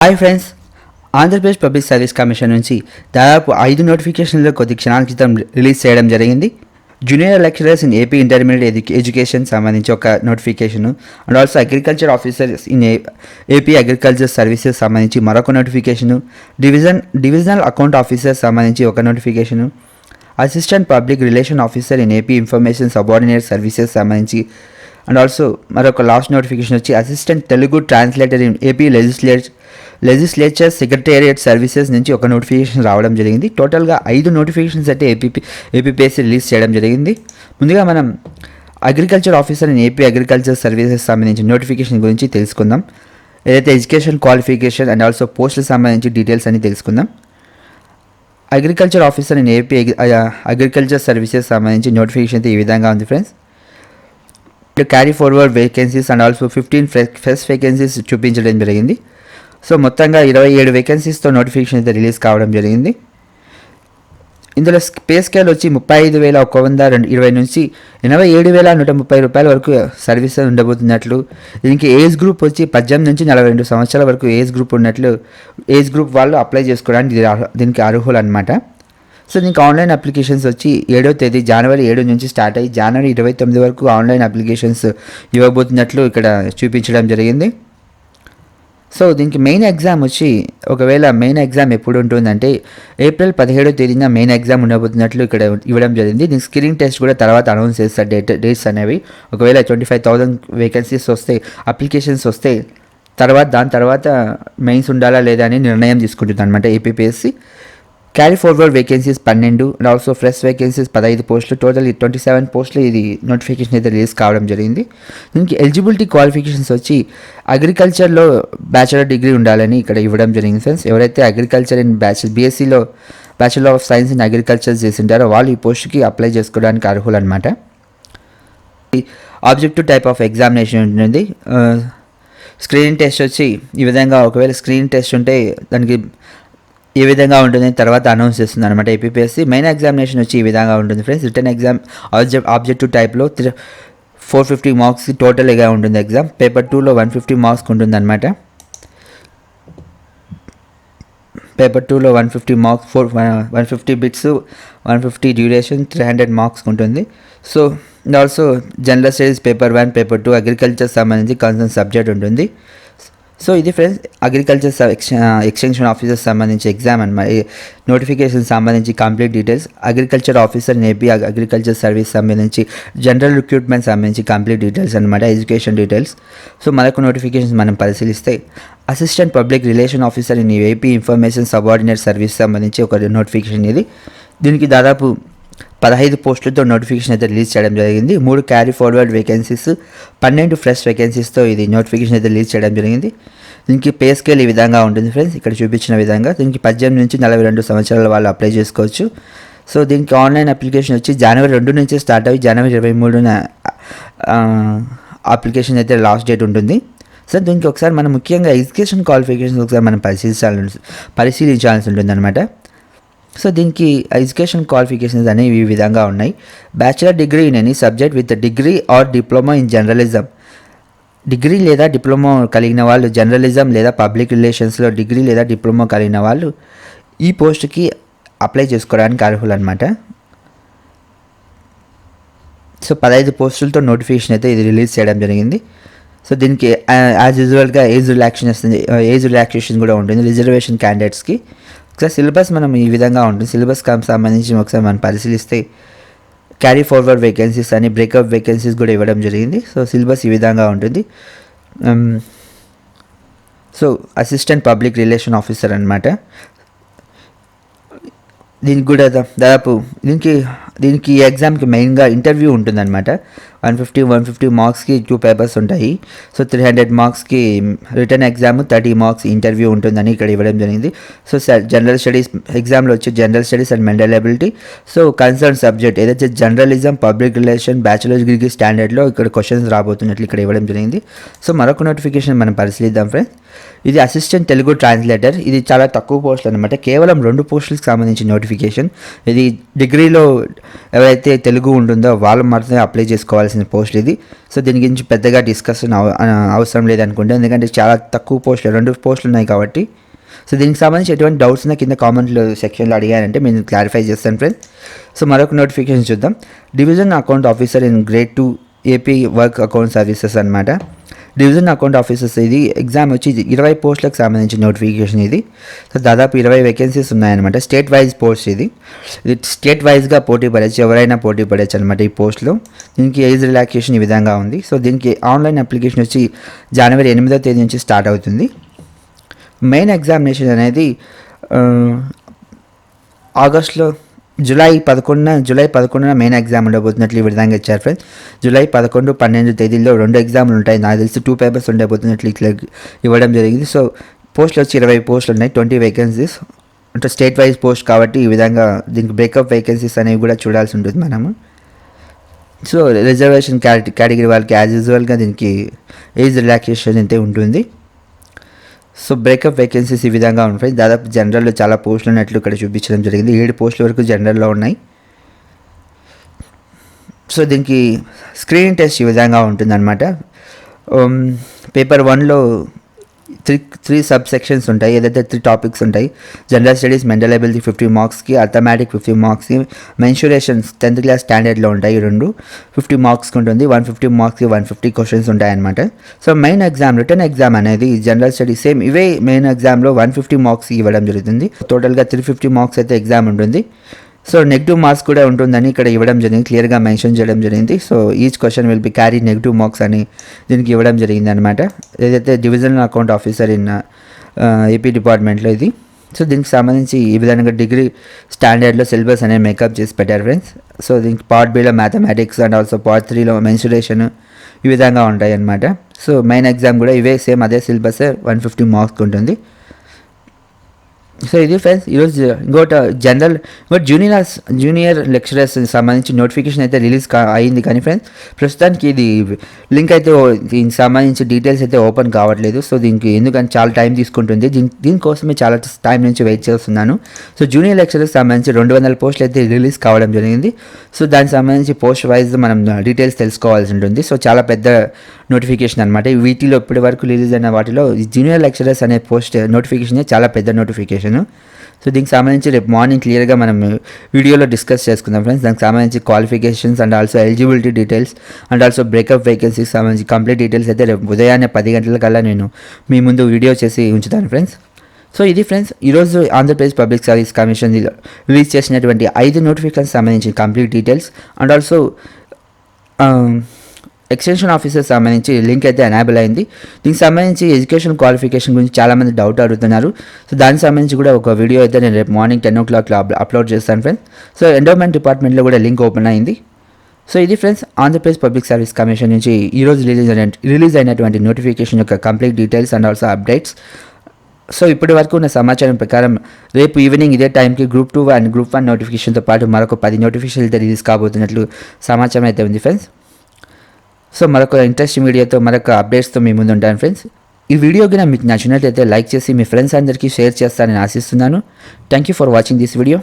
Hi friends Andhra Pradesh public service commission నుంచి దాదాపు ఐదు నోటిఫికేషన్లు కొద్ది క్షణాల క్రితం రిలీజ్ చేయడం జరిగింది. Junior lecturers in AP intermediate edu education సంబంధించి ఒక notification and also agriculture officers in AP agriculture services సంబంధించి మరొక notification division divisional account officers సంబంధించి ఒక notification assistant public relation officer in AP information subordinate services సంబంధించి and also మరొక last notification వచ్చి assistant Telugu translator in AP legislate legislature secretariat services నుంచి ఒక notification రావడం జరిగింది. టోటల్గా ఐదు నోటిఫికేషన్స్ అయితే ఏపీ ఏపీపీఎస్సీ రిలీజ్ చేయడం జరిగింది. ముందుగా మనం agriculture officer and AP agriculture services సంబంధించిన నోటిఫికేషన్ గురించి తెలుసుకుందాం. ఏదైతే ఎడ్యుకేషన్ క్వాలిఫికేషన్ అండ్ ఆల్సో పోస్టులకు సంబంధించి డీటెయిల్స్ అని తెలుసుకుందాం. Agriculture officer and AP agriculture services సంబంధించి నోటిఫికేషన్ అయితే ఈ విధంగా ఉంది friends carry forward vacancies and also fifteen fresh vacancies చూపించడం జరిగింది. సో మొత్తంగా ఇరవై ఏడు వేకెన్సీస్తో నోటిఫికేషన్ అయితే రిలీజ్ కావడం జరిగింది. ఇందులో పే స్కేల్ వచ్చి ముప్పై ఐదు వేల ఒక వంద రెండు ఇరవై నుంచి ఎనభై ఏడు వేల నూట ముప్పై రూపాయల వరకు సర్వీస్ ఉండబోతున్నట్లు దీనికి ఏజ్ గ్రూప్ వచ్చి పద్దెనిమిది నుంచి నలభై రెండు సంవత్సరాల వరకు ఏజ్ గ్రూప్ ఉన్నట్లు ఏజ్ గ్రూప్ వాళ్ళు అప్లై చేసుకోవడానికి దీనికి అర్హులు అనమాట సో నీకు ఆన్లైన్ అప్లికేషన్స్ వచ్చి ఏడో తేదీ జనవరి ఏడు నుంచి స్టార్ట్ అయ్యి జనవరి ఇరవై తొమ్మిది వరకు ఆన్లైన్ అప్లికేషన్స్ ఇవ్వబోతున్నట్లు ఇక్కడ చూపించడం జరిగింది. సో దీనికి మెయిన్ ఎగ్జామ్ వచ్చి ఒకవేళ మెయిన్ ఎగ్జామ్ ఎప్పుడు ఉంటుందంటే ఏప్రిల్ పదిహేడో తేదీన మెయిన్ ఎగ్జామ్ ఉండబోతున్నట్లు ఇక్కడ ఇవ్వడం జరిగింది. దీనికి స్క్రీనింగ్ టెస్ట్ కూడా తర్వాత అనౌన్స్ చేస్తారు డేట్ డేట్స్ అనేవి. ఒకవేళ ట్వంటీ ఫైవ్ థౌసండ్ వేకెన్సీస్ వస్తే అప్లికేషన్స్ వస్తే తర్వాత దాని తర్వాత మెయిన్స్ ఉండాలా లేదా అని నిర్ణయం తీసుకుంటుంది అనమాట ఏపీపీఎస్సీ. క్యారీ ఫార్వర్డ్ వేకెన్సీస్ పన్నెండు అండ్ ఆల్సో ఫ్రెష్ వేకెన్సీస్ పదహైదు పోస్టులు. టోటల్ ట్వంటీ సెవెన్ పోస్టులు ఇది నోటిఫికేషన్ అయితే రిలీజ్ కావడం జరిగింది. దీనికి ఎలిజిబిలిటీ క్వాలిఫికేషన్స్ వచ్చి అగ్రికల్చర్లో బ్యాచిలర్ డిగ్రీ ఉండాలని ఇక్కడ ఇవ్వడం జరిగింది ఫ్రెండ్స్ ఎవరైతే agriculture in bachelor బీఎస్సీలో bachelor of science in agriculture చేసింటారో వాళ్ళు ఈ పోస్ట్కి అప్లై చేసుకోవడానికి అర్హులు అనమాట ఆబ్జెక్టివ్ టైప్ ఆఫ్ ఎగ్జామినేషన్ ఉంటుంది. స్క్రీన్ టెస్ట్ వచ్చి ఈ విధంగా ఒకవేళ స్క్రీన్ టెస్ట్ ఉంటే దానికి ఈ విధంగా ఉంటుంది. తర్వాత అనౌన్స్ చేస్తుంది అనమాట ఏపీఎస్సి మెయిన్ ఎగ్జామినేషన్ వచ్చి ఈ విధంగా ఉంటుంది friends return exam object objective టైప్లో ఫోర్ ఫిఫ్టీ మార్క్స్ టోటల్గా ఉంటుంది ఎగ్జామ్ పేపర్ టూలో వన్ ఫిఫ్టీ మార్క్స్ ఉంటుంది అనమాట పేపర్ టూలో one fifty marks for one fifty bits one fifty duration three hundred marks ఉంటుంది. So also general studies paper one paper two agriculture సంబంధించి concern subject ఉంటుంది. So ఇది friends agriculture extension officer సంబంధించి exam and notification సంబంధించి complete details agriculture officer AP agriculture service సంబంధించి general recruitment సంబంధించి complete details అనమాట education details so మరొక notifications మనం పరిశీలిస్తే assistant public relation officer in AP information subordinate service సంబంధించి ఒక నోటిఫికేషన్ ఇది. దీనికి దాదాపు పదహైదు పోస్టులతో నోటిఫికేషన్ అయితే రిలీజ్ చేయడం జరిగింది. మూడు క్యారీ ఫార్వర్డ్ వేకెన్సీస్ పన్నెండు ఫ్రెష్ వేకెన్సీస్తో ఇది నోటిఫికేషన్ అయితే రిలీజ్ చేయడం జరిగింది. దీనికి పే స్కేల్ ఈ విధంగా ఉంటుంది ఫ్రెండ్స్ ఇక్కడ చూపించిన విధంగా దీనికి పద్దెనిమిది నుంచి నలభై రెండు సంవత్సరాల వాళ్ళు అప్లై చేసుకోవచ్చు. సో దీనికి ఆన్లైన్ అప్లికేషన్ వచ్చి జనవరి రెండు నుంచి స్టార్ట్ అయ్యి జనవరి ఇరవై మూడున అప్లికేషన్ అయితే లాస్ట్ డేట్ ఉంటుంది. సో దీనికి ఒకసారి మనం ముఖ్యంగా ఎడ్యుకేషన్ క్వాలిఫికేషన్స్ ఒకసారి మనం పరిశీలించాల్సి పరిశీలించాల్సి ఉంటుంది అనమాట సో దీనికి ఎడ్యుకేషన్ క్వాలిఫికేషన్స్ అనేవి ఈ విధంగా ఉన్నాయి. Bachelor degree in any subject with degree or diploma in journalism. Degree లేదా డిప్లొమా కలిగిన వాళ్ళు జర్నలిజం లేదా పబ్లిక్ రిలేషన్స్లో డిగ్రీ లేదా డిప్లొమా కలిగిన వాళ్ళు ఈ పోస్ట్కి అప్లై చేసుకోవడానికి అర్హులు అనమాట సో పదహైదు పోస్టులతో నోటిఫికేషన్ అయితే ఇది రిలీజ్ చేయడం జరిగింది. సో దీనికి యాజ్ యూజువల్గా ఏజ్ రిలాక్సేషన్ ఏజ్ రిలాక్సేషన్ కూడా ఉంటుంది రిజర్వేషన్ క్యాండిడేట్స్కి. ఒకసారి సిలబస్ మనం ఈ విధంగా ఉంటుంది. సిలబస్ సంబంధించి ఒకసారి మనం పరిశీలిస్తే క్యారీ ఫార్వర్డ్ వేకెన్సీస్ అని బ్రేకప్ వేకెన్సీస్ కూడా ఇవ్వడం జరిగింది. సో సిలబస్ ఈ విధంగా ఉంటుంది. So assistant public relation officer అనమాట దీనికి కూడా దాదాపు దీనికి దీనికి ఈ ఎగ్జామ్కి మెయిన్గా ఇంటర్వ్యూ ఉంటుందన్నమాట. వన్ ఫిఫ్టీ వన్ ఫిఫ్టీ మార్క్స్కి టూ పేపర్స్ ఉంటాయి. సో త్రీ హండ్రెడ్ మార్క్స్కి return exam thirty marks interview ఉంటుందని ఇక్కడ ఇవ్వడం జరిగింది. సో జనరల్ స్టడీస్ ఎగ్జామ్లో వచ్చి general studies and mental ability so concern subject ఏదైతే journalism public relation bachelors degree స్టాండర్డ్లో ఇక్కడ క్వశ్చన్స్ రాబోతున్నట్లు ఇక్కడ ఇవ్వడం జరిగింది. సో మరొక నోటిఫికేషన్ మనం పరిశీలిద్దాం ఫ్రెండ్స్ ఇది అసిస్టెంట్ తెలుగు ట్రాన్స్లేటర్ ఇది చాలా తక్కువ పోస్టులు అనమాట కేవలం రెండు పోస్టులకు సంబంధించిన నోటిఫికేషన్ ఇది డిగ్రీలో ఎవరైతే తెలుగు ఉంటుందో వాళ్ళు మాత్రమే అప్లై చేసుకోవాలి చేయాల్సిన పోస్ట్ ఇది. సో దీని గురించి పెద్దగా డిస్కషన్ అవ- అవసరం లేదనుకుంటే ఎందుకంటే చాలా తక్కువ పోస్టులు రెండు పోస్టులు ఉన్నాయి కాబట్టి. సో దీనికి సంబంధించి ఎటువంటి డౌట్స్ ఉన్నా కింద కామెంట్లో సెక్షన్లో అడిగారంటే నేను క్లారిఫై చేస్తాను ఫ్రెండ్స్ సో మరొక నోటిఫికేషన్ చూద్దాం. Division account officer in grade two AP work account services అనమాట డివిజన్ అకౌంట్ ఆఫీసర్స్ ఇది ఎగ్జామ్ వచ్చి ఇరవై పోస్టులకు సంబంధించిన నోటిఫికేషన్ ఇది. సో దాదాపు ఇరవై వేకెన్సీస్ ఉన్నాయన్నమాట. స్టేట్ వైజ్ పోస్ట్ ఇది. ఇది స్టేట్ వైజ్గా పోటీ పడవచ్చు ఎవరైనా పోటీ పడవచ్చు అనమాట ఈ పోస్ట్లో దీనికి ఏజ్ రిలాక్సేషన్ ఈ విధంగా ఉంది. సో దీనికి ఆన్లైన్ అప్లికేషన్ వచ్చి జనవరి ఎనిమిదో తేదీ నుంచి స్టార్ట్ అవుతుంది. మెయిన్ ఎగ్జామినేషన్ అనేది ఆగస్ట్లో జూలై పదకొండున జూలై పదకొండున మెయిన్ ఎగ్జామ్ ఉండబోతున్నట్లు ఈ విధంగా ఇచ్చారు ఫ్రెండ్స్ జూలై పదకొండు పన్నెండు తేదీల్లో రెండు ఎగ్జామ్లు ఉంటాయి. నాకు తెలిసి టూ పేపర్స్ ఉండబోతున్నట్లు ఇట్లా ఇవ్వడం జరిగింది. సో పోస్టులు వచ్చి ఇరవై పోస్టులు ఉన్నాయి. ట్వంటీ వేకెన్సీస్ అంటే స్టేట్ వైజ్ పోస్ట్ కాబట్టి ఈ విధంగా దీనికి బ్రేకప్ వేకెన్సీస్ అనేవి కూడా చూడాల్సి ఉంటుంది మనము. సో రిజర్వేషన్ క్యాటగిరీ వాళ్ళకి యాజ్ యూజువల్గా దీనికి ఏజ్ రిలాక్సేషన్ అయితే ఉంటుంది. సో బ్రేకప్ వేకెన్సీస్ ఈ విధంగా ఉంటాయి దాదాపు జనరల్లో చాలా పోస్టులు ఉన్నట్లు ఇక్కడ చూపించడం జరిగింది. ఏడు పోస్టుల వరకు జనరల్లో ఉన్నాయి. సో దీనికి స్క్రీన్ టెస్ట్ ఈ విధంగా ఉంటుందన్నమాట. Um, పేపర్ వన్లో త్రీ త్రీ సబ్ సెక్షన్స్ ఉంటాయి. ఏదైతే త్రీ టాపిక్స్ ఉంటాయి general studies mental ability fifty మార్క్స్కి అథమాటిక్ ఫిఫ్టీ మార్క్స్కి మెన్షురేషన్స్ టెన్త్ క్లాస్ స్టాండర్డ్లో ఉంటాయి ఈ రెండు. ఫిఫ్టీ మార్క్స్కి ఉంటుంది వన్ ఫిఫ్టీ మార్క్స్కి వన్ ఫిఫ్టీ క్వశ్చన్స్ ఉంటాయి అనమాట so main exam written exam అనేది జనరల్ స్టడీస్ సేమ్ ఇవే మెయిన్ ఎగ్జామ్లో వన్ ఫిఫ్టీ మార్క్స్ ఇవ్వడం జరుగుతుంది. టోటల్గా త్రీ ఫిఫ్టీ మార్క్స్ అయితే ఎగ్జామ్ ఉంటుంది. సో నెగిటివ్ మార్క్స్ కూడా ఉంటుందని ఇక్కడ ఇవ్వడం జరిగింది క్లియర్గా మెన్షన్ చేయడం జరిగింది. So each question will be carry negative marks అని దీనికి ఇవ్వడం జరిగింది అనమాట ఏదైతే divisional account officer in AP డిపార్ట్మెంట్లో ఇది. సో దీనికి సంబంధించి ఈ విధంగా డిగ్రీ స్టాండర్డ్లో సిలబస్ అనేది మేకప్ చేసి పెట్టారు ఫ్రెండ్స్ సో దీనికి పార్ట్ బీలో మ్యాథమెటిక్స్ అండ్ ఆల్సో పార్ట్ త్రీలో మెన్సురేషన్ ఈ విధంగా ఉంటాయి అన్నమాట సో మెయిన్ ఎగ్జామ్ కూడా ఇవే సేమ్ అదే సిలబస్ వన్ ఫిఫ్టీ మార్క్స్ ఉంటుంది. సో ఇది ఫ్రెండ్స్ ఈరోజు ఇంకోటి జనరల్ ఇంకోటి జూనియర్ జూనియర్ లెక్చరర్స్ సంబంధించి నోటిఫికేషన్ అయితే రిలీజ్ అయింది కానీ ఫ్రెండ్స్ ప్రస్తుతానికి ఇది లింక్ అయితే దీనికి సంబంధించి డీటెయిల్స్ అయితే ఓపెన్ కావట్లేదు. సో దీనికి ఎందుకంటే చాలా టైం తీసుకుంటుంది. దీని దీనికోసమే చాలా టైం నుంచి వెయిట్ చేస్తున్నాను. సో జూనియర్ లెక్చరర్స్ సంబంధించి రెండు వందల పోస్టులు అయితే రిలీజ్ కావడం జరిగింది. సో దానికి సంబంధించి పోస్ట్ వైజ్ మనం డీటెయిల్స్ తెలుసుకోవాల్సి ఉంటుంది. సో చాలా పెద్ద నోటిఫికేషన్ అనమాట వీటిలో ఇప్పటి వరకు రిలీజ్ అయిన వాటిలో జూనియర్ లెక్చరర్స్ అనే పోస్ట్ నోటిఫికేషన్ చాలా పెద్ద నోటిఫికేషన్ సో దీనికి సంబంధించి రేపు మార్నింగ్ క్లియర్గా మనం వీడియోలో డిస్కస్ చేసుకుందాం ఫ్రెండ్స్ దానికి సంబంధించి qualifications and also eligibility details and also breakup వేకెన్సీకి సంబంధించి కంప్లీట్ డీటెయిల్స్ అయితే రేపు ఉదయాన్నే పది గంటలకల్లా నేను మీ ముందు వీడియో చేసి ఉంచుతాను ఫ్రెండ్స్ సో ఇది ఫ్రెండ్స్ ఈరోజు Andhra Pradesh public service commission release చేసినటువంటి ఐదు నోటిఫికేషన్ సంబంధించి complete details and also extension officer సంబంధించి లింక్ అయితే ఎనాబుల్ అయింది. దీనికి సంబంధించి ఎడ్యుకేషన్ క్వాలిఫికేషన్ గురించి చాలామంది డౌట్ అడుగుతున్నారు. సో దానికి సంబంధించి కూడా ఒక వీడియో అయితే నేను రేపు మార్నింగ్ టెన్ ఓ క్లాక్లో అప్లోడ్ చేస్తాను ఫ్రెండ్స్ సో ఎండోమెంట్ డిపార్ట్మెంట్లో కూడా లింక్ ఓపెన్ అయింది. సో ఇది friends Andhra Pradesh public service commission నుంచి ఈరోజు రిలీజ్ అయిన రిలీజ్ అయినటువంటి నోటిఫికేషన్ యొక్క complete details and also updates so ఇప్పటి వరకు ఉన్న సమాచారం ప్రకారం రేపు ఈవినింగ్ ఇదే టైంకి group two and group one నోటిఫికేషన్తో పాటు మరొక పది నోటిఫికేషన్ అయితే రిలీజ్ కాబోతున్నట్లు సమాచారం అయితే ఉంది ఫ్రెండ్స్ సో మరొక ఇంట్రెస్టింగ్ వీడియోతో మరొక అప్డేట్స్తో మీ ముందు ఉంటాను ఫ్రెండ్స్ ఈ వీడియో కింద మీకు నచ్చినట్లయితే లైక్ చేసి మీ ఫ్రెండ్స్ అందరికీ షేర్ చేస్తానని ఆశిస్తున్నాను. Thank you for watching this video